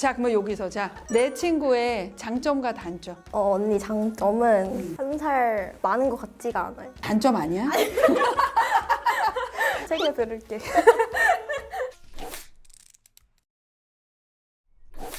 자, 그러면 여기서 자, 내 친구의 장점과 단점. 어, 언니 장점은 한 살 많은 것 같지가 않아요. 단점 아니야? 책에 들을게.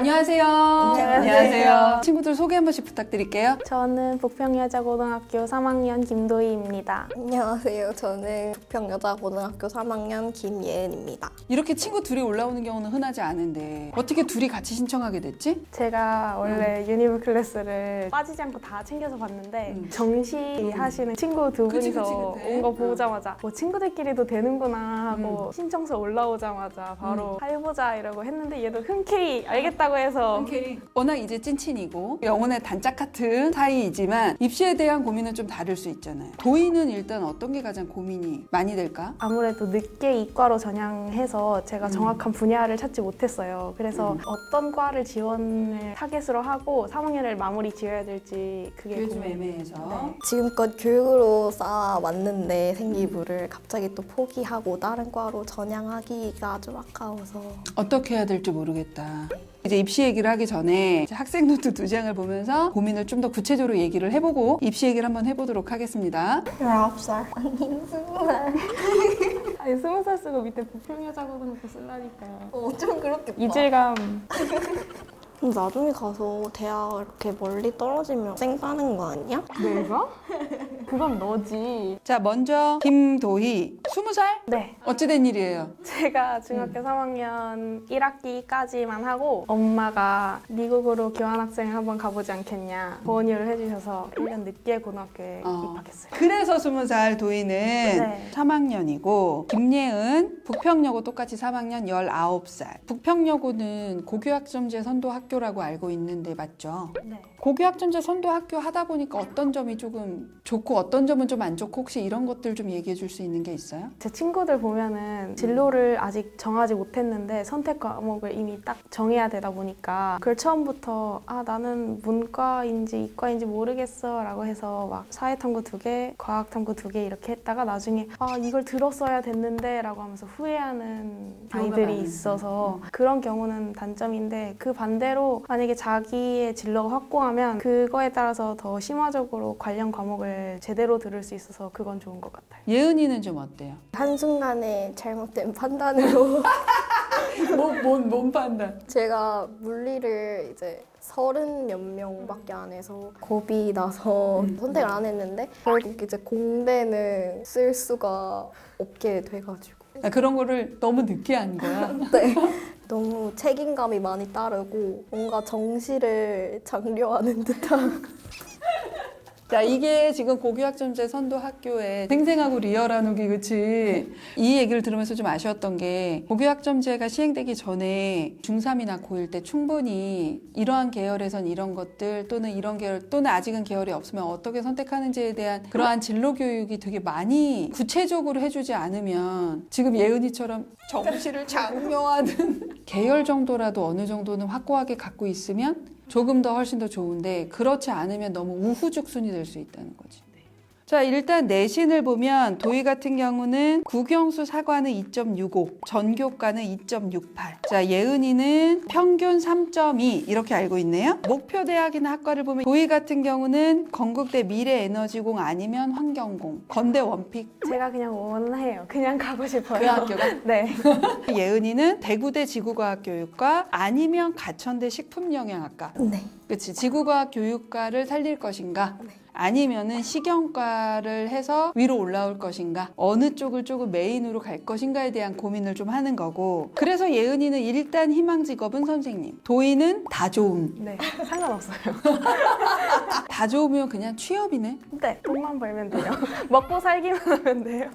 안녕하세요. 안녕하세요. 친구들 소개 한 번씩 부탁드릴게요. 저는 북평여자고등학교 3학년 김도희입니다. 안녕하세요. 저는 북평여자고등학교 3학년 김예은입니다. 이렇게 친구 둘이 올라오는 경우는 흔하지 않은데 어떻게 둘이 같이 신청하게 됐지? 제가 원래 유니브 클래스를 빠지지 않고 다 챙겨서 봤는데 음. 정시 하시는 친구 두 그치, 분이서 그치, 그치. 온거 어. 보자마자 뭐 친구들끼리도 되는구나 하고 음. 신청서 올라오자마자 바로 해보자 이러고 했는데 얘도 흔쾌히 알겠다고 해서 워낙 이제 찐친이고 영혼의 단짝 같은 사이이지만 입시에 대한 고민은 좀 다를 수 있잖아요. 도희는 일단 어떤 게 가장 고민이 많이 될까? 아무래도 늦게 이과로 전향해서 제가 음. 정확한 분야를 찾지 못했어요. 그래서 음. 어떤 과를 지원을 타겟으로 하고 3학년을 마무리 지어야 될지 그게 그게 좀 고민. 애매해서. 네. 지금껏 교육으로 쌓아왔는데 생기부를 갑자기 또 포기하고 다른 과로 전향하기가 좀 아까워서 어떻게 해야 될지 모르겠다. 이제 입시 얘기를 하기 전에 학생 노트 두 장을 보면서 고민을 좀 더 구체적으로 얘기를 해보고 입시 얘기를 한번 해보도록 하겠습니다. 19살 아닌 20살. 아니 스무 살 쓰고 밑에 부평여자고등학교 쓰려니까 어, 좀 그렇게 이질감. 나중에 가서 대학 이렇게 멀리 떨어지면 쌩 빠는 거 아니야? 내가? 그건 너지. 자, 먼저 김도희, 20살? 네 어찌된 일이에요? 제가 중학교 3학년 1학기까지만 하고 엄마가 미국으로 교환학생을 한번 가보지 않겠냐 권유를 해주셔서 1년 늦게 고등학교에 어. 입학했어요 그래서 20살 도희는 네. 3학년이고 김예은 북평여고 똑같이 3학년 19살. 북평여고는 고교학점제 선도 학교라고 알고 있는데 맞죠? 네. 고교학점제 선도 학교 하다 보니까 어떤 점이 조금 좋고 어떤 점은 좀 안 좋고 혹시 이런 것들 좀 얘기해 줄 수 있는 게 있어요? 제 친구들 보면은 진로를 아직 정하지 못했는데 선택 과목을 이미 딱 정해야 되다 보니까 그걸 처음부터 아 나는 문과인지 이과인지 모르겠어 라고 해서 막 사회탐구 두 개, 과학탐구 두 개 이렇게 했다가 나중에 아 이걸 들었어야 됐는데 라고 하면서 후회하는 아이들이. 있어서 그런 경우는 단점인데 그 반대로 만약에 자기의 진로가 확고하면 그거에 따라서 더 심화적으로 관련 과목을 제대로 들을 수 있어서 그건 좋은 것 같아요. 예은이는 좀 어때요? 한순간에 잘못된 판단으로 뭔, 뭔, 뭔 판단? 제가 물리를 이제 서른 몇 명밖에 안 해서 겁이 나서 선택을 안 했는데 결국 이제 공대는 쓸 수가 없게 돼가지고 아, 그런 거를 너무 늦게 한 거야. 네. 너무 책임감이 많이 따르고 뭔가 정시를 장려하는 듯한 자, 이게 지금 고교학점제 선도 학교에 생생하고 리얼한 후기, 그치? 이 얘기를 들으면서 좀 아쉬웠던 게, 고교학점제가 시행되기 전에 중3이나 고1 때 충분히 이러한 계열에선 이런 것들, 또는 이런 계열, 또는 아직은 계열이 없으면 어떻게 선택하는지에 대한 그러한 진로 교육이 되게 많이 구체적으로 해주지 않으면 지금 예은이처럼 정시를 장려하는 계열 정도라도 어느 정도는 확고하게 갖고 있으면 조금 더 훨씬 더 좋은데 그렇지 않으면 너무 우후죽순이 될 수 있다는 거지. 자 일단 내신을 보면 도희 같은 경우는 국영수 사과는 2.65, 전교과는 2.68. 자 예은이는 평균 3.2 이렇게 알고 있네요. 목표 대학이나 학과를 보면 도희 같은 경우는 건국대 미래에너지공 아니면 환경공, 건대 원픽 제가 그냥 원해요. 그냥 가고 싶어요. 그 학교가 네. 예은이는 대구대 지구과학교육과 아니면 가천대 식품영양학과. 네. 그치 지구과학 교육과를 살릴 것인가 아니면은 식영과를 해서 위로 올라올 것인가 어느 쪽을 조금 메인으로 갈 것인가에 대한 고민을 좀 하는 거고 그래서 예은이는 일단 희망 직업은 선생님 도희는 다 좋음 네. 상관없어요. 다 좋으면 그냥 취업이네 네. 돈만 벌면 돼요. 먹고 살기만 하면 돼요.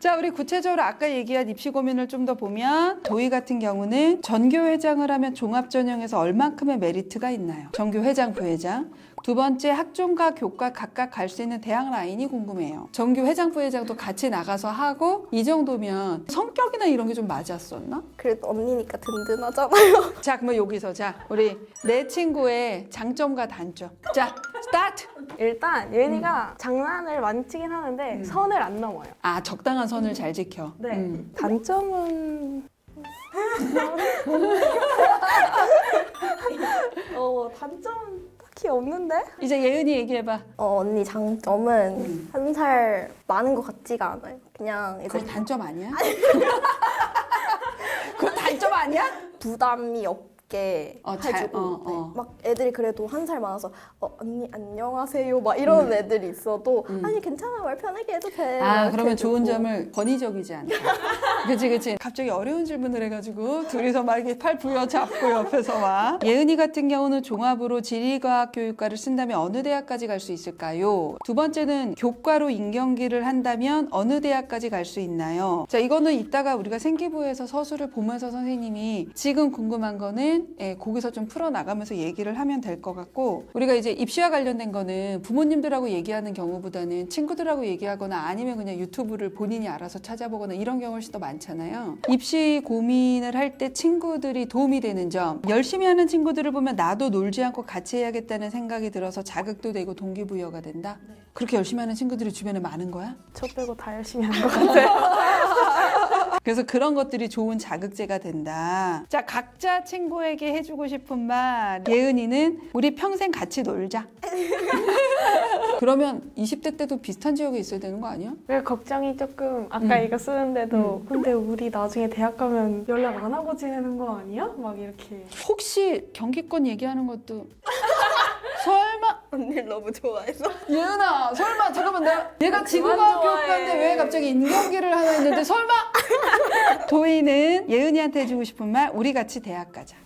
자 우리 구체적으로 아까 얘기한 입시 고민을 좀 더 보면 도희 같은 경우는 전교 회장을 하면 종합 전형에서 얼만큼의 메리트가 있나요 전교 회장 부회장 두 번째 학종과 교과 각각 갈 수 있는 대학 라인이 궁금해요. 전교 회장 부회장도 같이 나가서 하고 이 정도면 성격이나 이런 게 좀 맞았었나? 그래도 언니니까 든든하잖아요. 자, 그러면 여기서 자 우리 내 친구의 장점과 단점. 자, 스타트. 일단 예은이가 장난을 많이 치긴 하는데 음. 선을 안 넘어요. 아 적당한 선을 잘 지켜. 네. 음. 단점은 어 단점 딱히 없는데? 이제 예은이 얘기해봐. 어, 언니 장점은 음. 한살 많은 것 같지가 않아요. 그냥 이제 그거 단점 아니야? 그거 단점 아니야? 부담이 없 게 어, 잘- 해주고 어, 어. 네. 막 애들이 그래도 한 살 많아서 어, 언니 안녕하세요 막 이런 음. 애들이 있어도 아니 괜찮아 말 편하게 해도 돼 아, 이렇게 그러면 좋은 해주고. 점을 권위적이지 않다. 그치, 그치. 갑자기 어려운 질문을 해가지고 둘이서 막 이렇게 팔 부여잡고 옆에서 와. 예은이 같은 경우는 종합으로 지리과학 교육과를 쓴다면 어느 대학까지 갈 수 있을까요? 두 번째는 교과로 인경기를 한다면 어느 대학까지 갈 수 있나요? 자, 이거는 이따가 우리가 생기부에서 서술을 보면서 선생님이 지금 궁금한 거는 예, 거기서 좀 풀어나가면서 얘기를 하면 될 것 같고 우리가 이제 입시와 관련된 거는 부모님들하고 얘기하는 경우보다는 친구들하고 얘기하거나 아니면 그냥 유튜브를 본인이 알아서 찾아보거나 이런 경우가 훨씬 더 많잖아요. 입시 고민을 할 때 친구들이 도움이 되는 점 열심히 하는 친구들을 보면 나도 놀지 않고 같이 해야겠다는 생각이 들어서 자극도 되고 동기부여가 된다. 그렇게 열심히 하는 친구들이 주변에 많은 거야? 저 빼고 다 열심히 하는 것 같아요. 그래서 그런 것들이 좋은 자극제가 된다. 자, 각자 친구에게 해주고 싶은 말. 예은이는 우리 평생 같이 놀자. 그러면 20대 때도 비슷한 지역에 있어야 되는 거 아니야? 왜 걱정이 조금 아까 음. 이거 쓰는데도 근데 우리 나중에 대학 가면 연락 안 하고 지내는 거 아니야? 막 이렇게 혹시 경기권 얘기하는 것도 설마 언니를 너무 좋아해서 예은아 설마 잠깐만 내가 얘가 지구과학 그만 좋아해. 교육과인데 왜 갑자기 인경기를 하나 했는데 설마 도희는 예은이한테 해주고 싶은 말 우리 같이 대학 가자.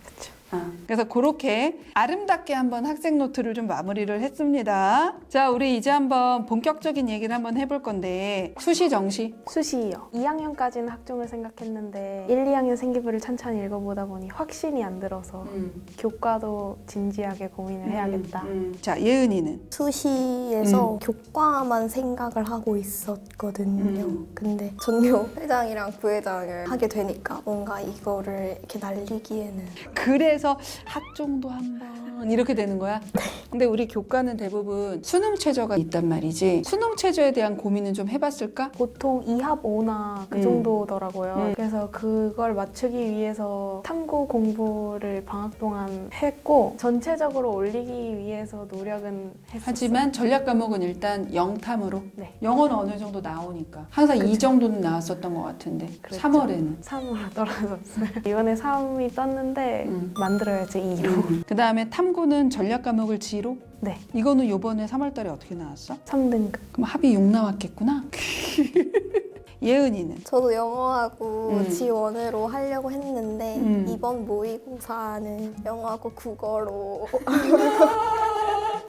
어, 그래서 그렇게 아름답게 한번 학생 노트를 좀 마무리를 했습니다. 자, 우리 이제 한번 본격적인 얘기를 한번 해볼 건데 수시 정시. 수시요. 2학년까지는 학종을 생각했는데 1, 2학년 생기부를 천천히 읽어보다 보니 확신이 안 들어서 교과도 진지하게 고민을 해야겠다. 음. 자, 예은이는 수시에서 음. 교과만 생각을 하고 있었거든요. 음. 근데 전교 회장이랑 부회장을 하게 되니까 뭔가 이거를 이렇게 날리기에는 그래서 학종도 한번 이렇게 되는 거야. 근데 우리 교과는 대부분 수능 최저가 있단 말이지. 수능 최저에 대한 고민은 좀 해봤을까? 보통 2합 5나 그 음. 정도더라고요. 음. 그래서 그걸 맞추기 위해서 탐구 공부를 방학 동안 했고 전체적으로 올리기 위해서 노력은 했었어요. 하지만 전략 과목은 일단 영탐으로. 네. 영어는 어느 정도 나오니까 항상 이 정도는 나왔었던 것 같은데 그랬죠. 3월에는 3으로 떨어졌어요. 이번에 3이 떴는데 음. 만들어야지 2로. 그 다음에 탐구는 전략 과목을 G로 네. 이거는 요번에 3월달에 어떻게 나왔어? 3등급. 그럼 합이 6 나왔겠구나 예은이는 저도 영어하고 음. 지원으로 하려고 했는데 음. 이번 모의고사는 영어하고 국어로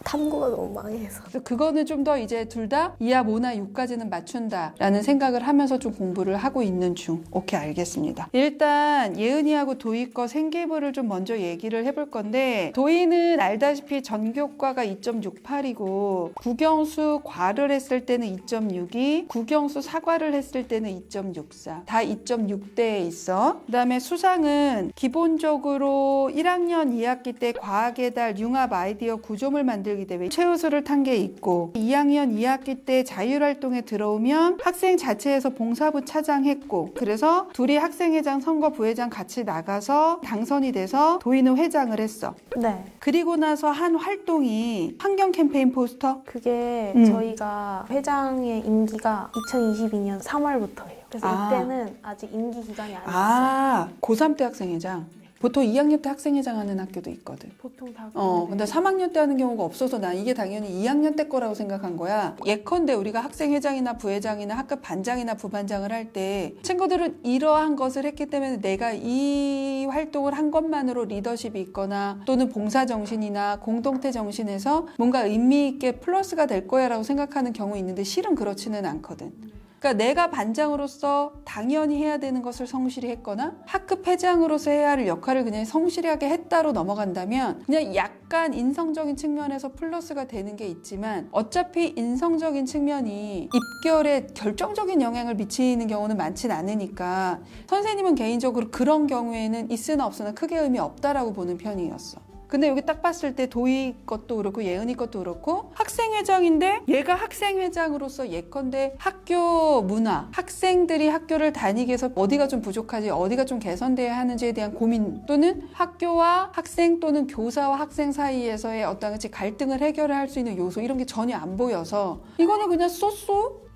탐구가 너무 망해서 그래서 그거는 좀 더 이제 둘 다 2합 5나 6까지는 맞춘다라는 생각을 하면서 좀 공부를 하고 있는 중. 오케이, 알겠습니다. 일단 예은이하고 도희 거 생기부를 좀 먼저 얘기를 해볼 건데 도희는 알다시피 전교과가 2.68이고 국영수 과를 했을 때는 2.62, 국영수 사과를 했을 때는 2.64. 다 2.6대에 있어. 그다음에 수상은 기본적으로 1학년 2학기 때 과학의 달 융합 아이디어 구조물 만들기 대회 최우수를 탄 게 있고 2학년 2학기 때 자율활동에 들어오면 학생 자체에서 봉사부 차장했고 그래서 둘이 학생회장 선거 부회장 같이 나가서 당선이 돼서 도의는 회장을 했어. 네. 그리고 나서 한 활동이 환경 캠페인 포스터 그게 음. 저희가 회장의 임기가 2022년 3월 부터예요. 그래서 아. 이때는 아직 임기 기간이 아니었어요. 아 고3 때 학생회장 보통 2학년 때 학생회장 하는 학교도 있거든. 보통 다 어, 근데 3학년 때 하는 경우가 없어서 난 이게 당연히 2학년 때 거라고 생각한 거야. 예컨대 우리가 학생회장이나 부회장이나 학급 반장이나 부반장을 할 때 친구들은 이러한 것을 했기 때문에 내가 이 활동을 한 것만으로 리더십이 있거나 또는 봉사 정신이나 공동체 정신에서 뭔가 의미 있게 플러스가 될 거야라고 생각하는 경우 있는데 실은 그렇지는 않거든. 그러니까 내가 반장으로서 당연히 해야 되는 것을 성실히 했거나 학급 회장으로서 해야 할 역할을 그냥 성실하게 했다로 넘어간다면 그냥 약간 인성적인 측면에서 플러스가 되는 게 있지만 어차피 인성적인 측면이 입결에 결정적인 영향을 미치는 경우는 많진 않으니까 선생님은 개인적으로 그런 경우에는 있으나 없으나 크게 의미 없다라고 보는 편이었어. 근데 여기 딱 봤을 때 도희 것도 그렇고 예은이 것도 그렇고 학생회장인데 얘가 학생회장으로서 예컨대 학교 문화, 학생들이 학교를 다니기 위해서 어디가 좀 부족하지, 어디가 좀 개선돼야 하는지에 대한 고민 또는 학교와 학생 또는 교사와 학생 사이에서의 어떤 같이 갈등을 해결할 수 있는 요소 이런 게 전혀 안 보여서 이거는 그냥 쏘쏘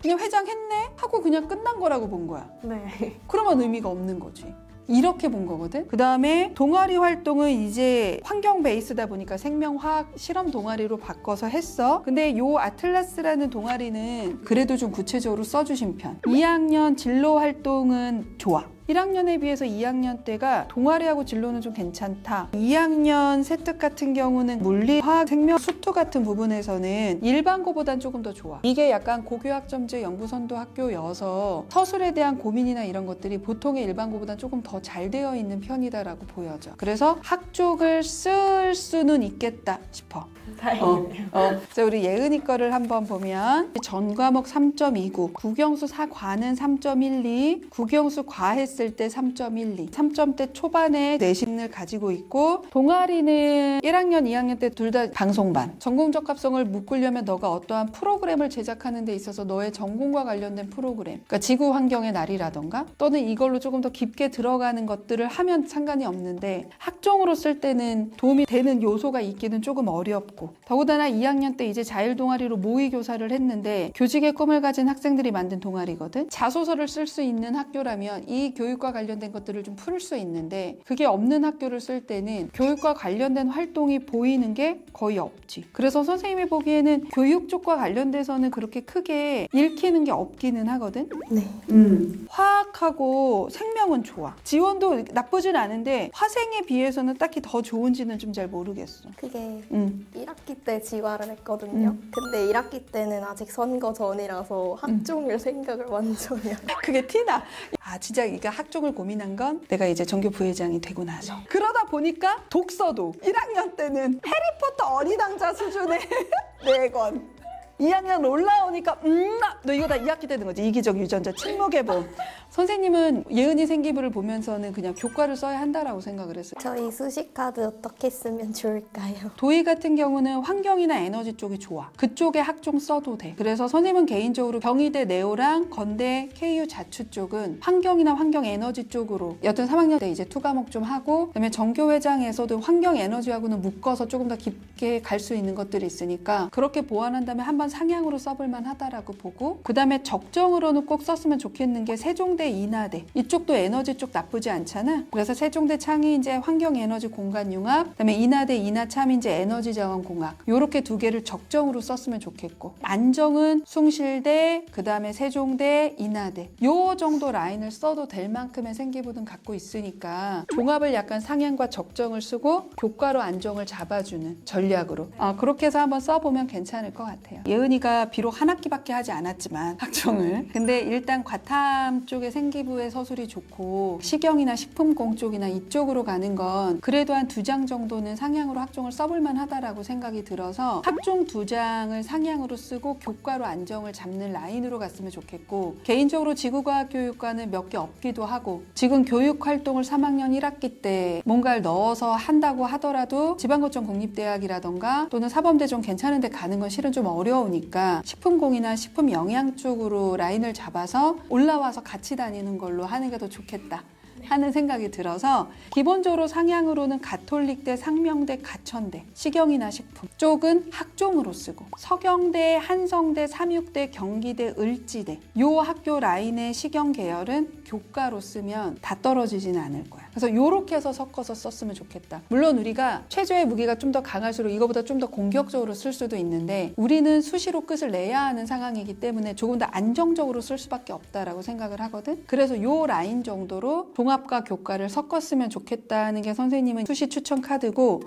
그냥 회장 했네 하고 그냥 끝난 거라고 본 거야. 네. 그러면 의미가 없는 거지. 이렇게 본 거거든. 그 다음에 동아리 활동은 이제 환경 베이스다 보니까 생명화학 실험 동아리로 바꿔서 했어. 근데 요 아틀라스라는 동아리는 그래도 좀 구체적으로 써주신 편. 2학년 진로 활동은 좋아. 1학년에 비해서 2학년 때가 동아리하고 진로는 좀 괜찮다. 2학년 세특 같은 경우는 물리, 화학, 생명, 수투 같은 부분에서는 일반고보단 조금 더 좋아. 이게 약간 고교학점제 연구선도 학교여서 서술에 대한 고민이나 이런 것들이 보통의 일반고보단 조금 더 잘 되어 있는 편이다라고 보여져. 그래서 학쪽을 쓸 수는 있겠다 싶어. 다행이네요. 어. 자, 우리 예은이 거를 한번 보면 전 과목 3.29, 국영수 사과는 3.12, 국영수 과했 을 때 3.12, 3점대 초반에 내신을 가지고 있고 동아리는 1학년, 2학년 때 둘 다 방송반. 전공 적 합성을 묶으려면 너가 어떠한 프로그램을 제작하는 데 있어서 너의 전공과 관련된 프로그램, 그러니까 지구 환경의 날이라던가 또는 이걸로 조금 더 깊게 들어가는 것들을 하면 상관이 없는데 학종으로 쓸 때는 도움이 되는 요소가 있기는 조금 어렵고 더군다나 2학년 때 이제 자율 동아리로 모의 교사를 했는데 교직의 꿈을 가진 학생들이 만든 동아리거든. 자소서를 쓸 수 있는 학교라면 이 교 육과 관련된 것들을 좀 풀 수 있는데 그게 없는 학교를 쓸 때는 교육과 관련된 활동이 보이는 게 거의 없지. 그래서 선생님이 보기에는 교육 쪽과 관련돼서는 그렇게 크게 읽히는 게 없기는 하거든. 네. 음. 화학하고 생명은 좋아. 지원도 나쁘진 않은데 화생에 비해서는 딱히 더 좋은지는 좀 잘 모르겠어. 그게 음. 1학기 때 지화를 했거든요. 근데 1학기 때는 아직 선거 전이라서 학종을 생각을 완전히 안 그게 티나. 아 진짜 이게 학종을 고민한 건 내가 이제 전교 부회장이 되고 나서 그러다 보니까 독서도 1학년 때는 해리포터 어린왕자 수준의 네 권. 2학년 올라오니까 음 너 이거 다 2학기 되는 거지 이기적 유전자 침묵의 봄 선생님은 예은이 생기부를 보면서는 그냥 교과를 써야 한다라고 생각을 했어요 저희 수식 카드 어떻게 쓰면 좋을까요? 도희 같은 경우는 환경이나 에너지 쪽이 좋아. 그쪽에 학종 써도 돼. 그래서 선생님은 개인적으로 경희대 네오랑 건대 KU 자추 쪽은 환경이나 환경 에너지 쪽으로 여튼 3학년 때 이제 투 과목 좀 하고 그다음에 전교회장에서도 환경 에너지하고는 묶어서 조금 더 깊게 갈 수 있는 것들이 있으니까 그렇게 보완한 다음에 한번 상향으로 써볼 만하다라고 보고 그 다음에 적정으로는 꼭 썼으면 좋겠는 게 세종대 인하대. 이쪽도 에너지 쪽 나쁘지 않잖아. 그래서 세종대 창의 이제 환경 에너지 공간 융합 그다음에 인하대 인하참 이제 에너지 자원 공학. 요렇게 두 개를 적정으로 썼으면 좋겠고 안정은 숭실대 그다음에 세종대 인하대. 요 정도 라인을 써도 될 만큼의 생기부는 갖고 있으니까 종합을 약간 상향과 적정을 쓰고 교과로 안정을 잡아주는 전략으로. 어, 그렇게 해서 한번 써보면 괜찮을 것 같아요 예은이가 비록 한 학기밖에 하지 않았지만 학종을. 근데 일단 과탐 쪽의 생기부의 서술이 좋고 식영이나 식품공 쪽이나 이쪽으로 가는 건 그래도 한 두 장 정도는 상향으로 학종을 써볼 만하다라고 생각이 들어서 학종 두 장을 상향으로 쓰고 교과로 안정을 잡는 라인으로 갔으면 좋겠고 개인적으로 지구과학 교육과는 몇 개 없기도 하고 지금 교육 활동을 3학년 1학기 때 뭔가를 넣어서 한다고 하더라도 지방거점 국립대학이라던가 또는 사범대 좀 괜찮은 데 가는 건 실은 좀 어려 우니까 식품공이나 식품 영양 쪽으로 라인을 잡아서 올라와서 같이 다니는 걸로 하는 게 더 좋겠다. 하는 생각이 들어서 기본적으로 상향으로는 가톨릭대, 상명대, 가천대, 식영이나 식품 쪽은 학종으로 쓰고 서경대, 한성대, 삼육대, 경기대, 을지대 요 학교 라인의 식영 계열은 교과로 쓰면 다 떨어지지는 않을 거야. 그래서 요렇게 해서 섞어서 썼으면 좋겠다. 물론 우리가 최저의 무게가 좀 더 강할수록 이거보다 좀 더 공격적으로 쓸 수도 있는데 우리는 수시로 끝을 내야 하는 상황이기 때문에 조금 더 안정적으로 쓸 수밖에 없다라고 생각을 하거든. 그래서 요 라인 정도로 종합과 교과를 섞었으면 좋겠다는 게 선생님은 수시 추천 카드고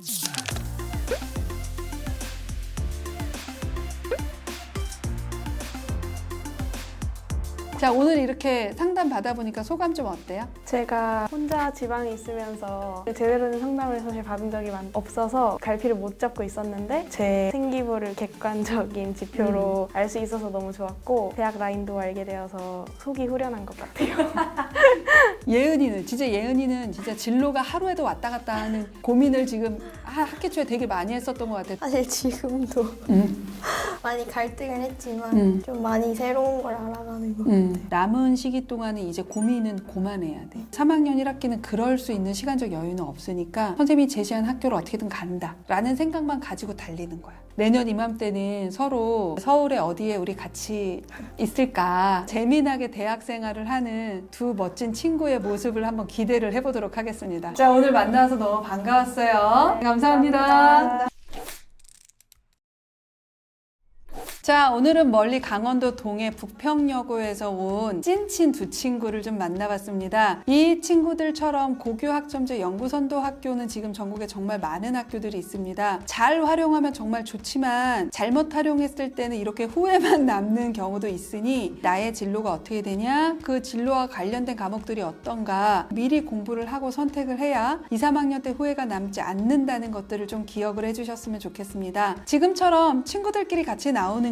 자, 오늘 이렇게 상담 받아보니까 소감 좀 어때요? 제가 혼자 지방에 있으면서 제대로 된 상담을 사실 받은 적이 많- 없어서 갈피를 못 잡고 있었는데 제 생기부를 객관적인 지표로 알 수 있어서 너무 좋았고 대학 라인도 알게 되어서 속이 후련한 것 같아요. 예은이는 진짜 예은이는 진짜 진로가 하루에도 왔다 갔다 하는 고민을 지금 하- 학기 초에 되게 많이 했었던 것 같아요. 사실 지금도 음, 많이 갈등을 했지만 음. 좀 많이 새로운 걸 알아가는 것 음. 남은 시기 동안은 이제 고민은 고만해야 돼. 3학년 1학기는 그럴 수 있는 시간적 여유는 없으니까 선생님이 제시한 학교를 어떻게든 간다 라는 생각만 가지고 달리는 거야. 내년 이맘때는 서로 서울에 어디에 우리 같이 있을까 재미나게 대학 생활을 하는 두 멋진 친구의 모습을 한번 기대를 해보도록 하겠습니다. 자 오늘 만나서 너무 반가웠어요. 감사합니다. 자, 오늘은 멀리 강원도 동해 북평여고에서 온 찐친 두 친구를 좀 만나봤습니다. 이 친구들처럼 고교학점제 연구선도 학교는 지금 전국에 정말 많은 학교들이 있습니다. 잘 활용하면 정말 좋지만 잘못 활용했을 때는 이렇게 후회만 남는 경우도 있으니 나의 진로가 어떻게 되냐, 그 진로와 관련된 과목들이 어떤가 미리 공부를 하고 선택을 해야 2, 3학년 때 후회가 남지 않는다는 것들을 좀 기억을 해주셨으면 좋겠습니다. 지금처럼 친구들끼리 같이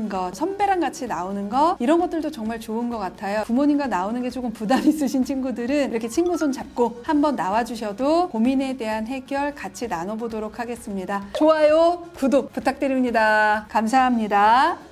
것, 선배랑 같이 나오는 것 이런 것들도 정말 좋은 것 같아요. 부모님과 나오는 게 조금 부담 있으신 친구들은 이렇게 친구 손 잡고 한번 나와주셔도 고민에 대한 해결 같이 나눠보도록 하겠습니다. 좋아요, 구독 부탁드립니다. 감사합니다.